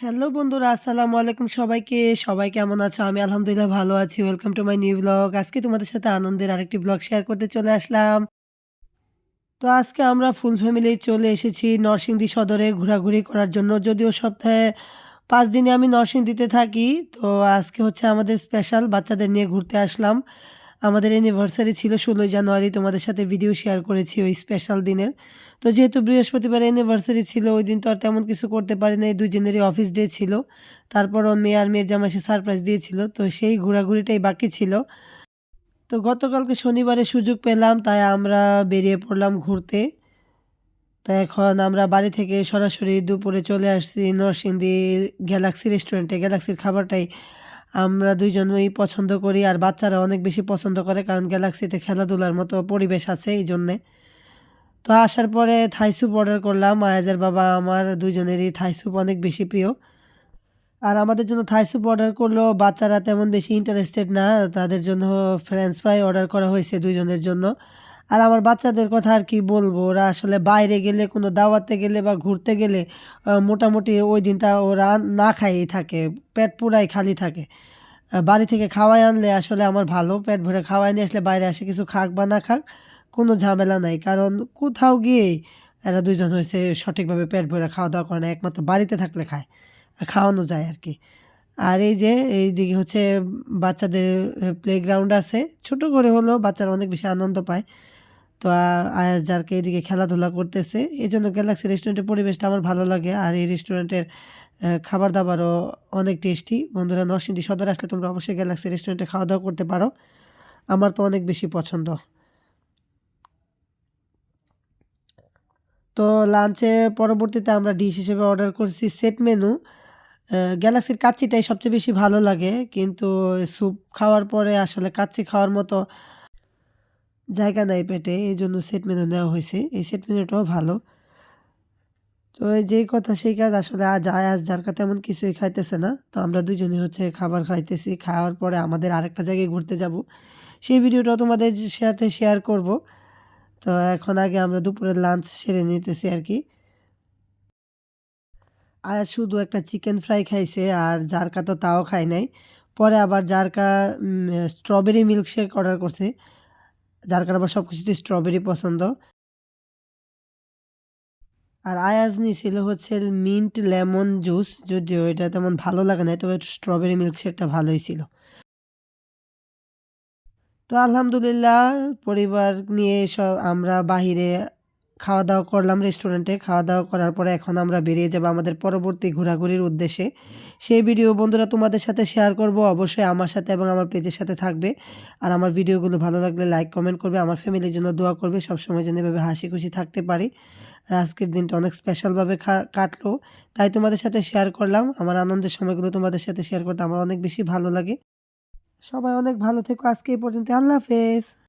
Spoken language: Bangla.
হ্যালো বন্ধুরা, আসসালামু আলাইকুম সবাইকে। সবাই কেমন আছো? আমি আলহামদুলিল্লাহ ভালো আছি। Welcome to my new blog আজকে তোমাদের সাথে আনন্দের আরেকটি ব্লগ শেয়ার করতে চলে আসলাম। তো আজকে আমরা ফুল ফ্যামিলি চলে এসেছি নরসিংদী সদরে ঘোরাঘুরি করার জন্য। যদিও সপ্তাহে পাঁচ দিনে আমি নরসিংদীতে থাকি, তো আজকে হচ্ছে আমাদের স্পেশাল বাচ্চাদের নিয়ে ঘুরতে আসলাম। আমাদের অ্যানিভার্সারি ছিল ষোলোই জানুয়ারি, তোমাদের সাথে ভিডিও শেয়ার করেছি ওই স্পেশাল দিনের। তো যেহেতু বৃহস্পতিবার অ্যানিভার্সারি ছিল, ওই দিন তো আর তেমন কিছু করতে পারি না এই দুজনেরই অফিস ডে ছিল। তারপরও মেয়ে আর মেয়ের জামাই সে সারপ্রাইজ দিয়েছিল, তো সেই ঘোরাঘুরিটাই বাকি ছিল। তো গতকালকে শনিবারে সুযোগ পেলাম, তাই আমরা বেরিয়ে পড়লাম ঘুরতে। তো এখন আমরা বাড়ি থেকে সরাসরি দুপুরে চলে আসছি নরসিংদী গ্যালাক্সি রেস্টুরেন্টে গ্যালাক্সির খাবারটাই আমরা দুইজনই পছন্দ করি আর বাচ্চারা অনেক বেশি পছন্দ করে কারণ গ্যালাক্সিতে খেলাধুলার মতো পরিবেশ আছে এই জন্যে। তো আসার পরে থাই স্যুপ অর্ডার করলাম। আয়াজের বাবা আমার দুজনেরই থাই স্যুপ অনেক বেশি প্রিয়। আর আমাদের জন্য থাই স্যুপ অর্ডার করলেও বাচ্চারা তেমন বেশি ইন্টারেস্টেড না। তাদের জন্য ফ্রেঞ্চ ফ্রাই অর্ডার করা হয়েছে দুইজনের জন্য। আর আমার বাচ্চাদের কথা আর কি বলব, ওরা আসলে বাইরে গেলে, কোনো দাওয়াতে গেলে বা ঘুরতে গেলে মোটামুটি ওই দিনটা ওরা না খাইয়েই থাকে, পেট পুরাই খালি থাকে। বাড়ি থেকে খাওয়াই আনলে আসলে আমার ভালো, পেট ভরে খাওয়াই নিয়ে আসলে বাইরে আসে, কিছু খাক বা না খাক, কোনো ঝামেলা নাই। কারণ কোথাও গিয়েই এরা দুইজন হয়েছে সঠিকভাবে পেট ভরে খাওয়া দাওয়া করে না, একমাত্র বাড়িতে থাকলে খায়, খাওয়ানো যায় আর কি। আর এই যে এইদিকে হচ্ছে বাচ্চাদের প্লেগ্রাউন্ড আছে, ছোট করে হলেও বাচ্চারা অনেক বেশি আনন্দ পায়। তো আ- আয়াজ যারকে এদিকে খেলাধুলা করতেছে। এই জন্য গ্যালাক্সি রেস্টুরেন্টের পরিবেশটা আমার ভালো লাগে আর এই রেস্টুরেন্টের খাবার দাবারও অনেক টেস্টি বন্ধুরা, নরসিংদী সদর আসলে তোমরা অবশ্যই গ্যালাক্সি রেস্টুরেন্টে খাওয়া দাওয়া করতে পারো। আমার তো অনেক বেশি পছন্দ। তো লাঞ্চে পরবর্তীতে আমরা ডিশ হিসেবে অর্ডার করছি সেট মেনু গ্যালাক্সির কাচ্চিটাই সবচেয়ে বেশি ভালো লাগে। কিন্তু স্যুপ খাওয়ার পরে আসলে কাচ্চি খাওয়ার মতো জায়গা নাই পেটে এই জন্য সেট মেনু নেওয়া হয়েছে। এই সেট মেনুটাও ভালো। তো যেই কথা, সেই কাজ আসলে আজ আয়াজ যার কাছে তেমন কিছুই খাইতেছে না। তো আমরা দুজনে হচ্ছে খাবার খাইতেছি। খাওয়ার পরে আমাদের আরেকটা জায়গায় ঘুরতে যাব। সেই ভিডিওটাও তোমাদের সাথে শেয়ার করব। তো এখন আগে আমরা দুপুরের লাঞ্চ সেরে নিতেছি আর কি। আর শুধু একটা চিকেন ফ্রাই খাইছে, আর জারকা তো তাও খায় নাই। পরে আবার জারকা স্ট্রবেরি মিল্কশেক অর্ডার করছে। জারকার আমার সব কিছুতে স্ট্রবেরি পছন্দ। আর আয়াজ নিয়েছিল হচ্ছে মিন্ট লেমন জুস যদিও এটা তেমন ভালো লাগে না তবে স্ট্রবেরি মিল্কশেকটা ভালোই ছিল। তো আলহামদুলিল্লাহ, পরিবার নিয়ে সব আমরা বাহিরে খাওয়া দাওয়া করলাম রেস্টুরেন্টে খাওয়া দাওয়া করার পরে এখন আমরা বেরিয়ে যাব আমাদের পরবর্তী ঘোরাঘুরির উদ্দেশ্যে। সেই ভিডিও বন্ধুরা তোমাদের সাথে শেয়ার করব। অবশ্যই আমার সাথে এবং আমার পেজের সাথে থাকবে। আর আমার ভিডিওগুলো ভালো লাগলে লাইক কমেন্ট করবে। আমার ফ্যামিলির জন্য দোয়া করবে। সবসময় যেন এভাবে হাসি খুশি থাকতে পারি। আর আজকের দিনটা অনেক স্পেশালভাবে কাটলো। তাই তোমাদের সাথে শেয়ার করলাম। আমার আনন্দের সময়গুলো তোমাদের সাথে শেয়ার করতে আমার অনেক বেশি ভালো লাগে। সবাই অনেক ভালো থেকো। আজকে এই পর্যন্ত আল্লাহ হাফেজ।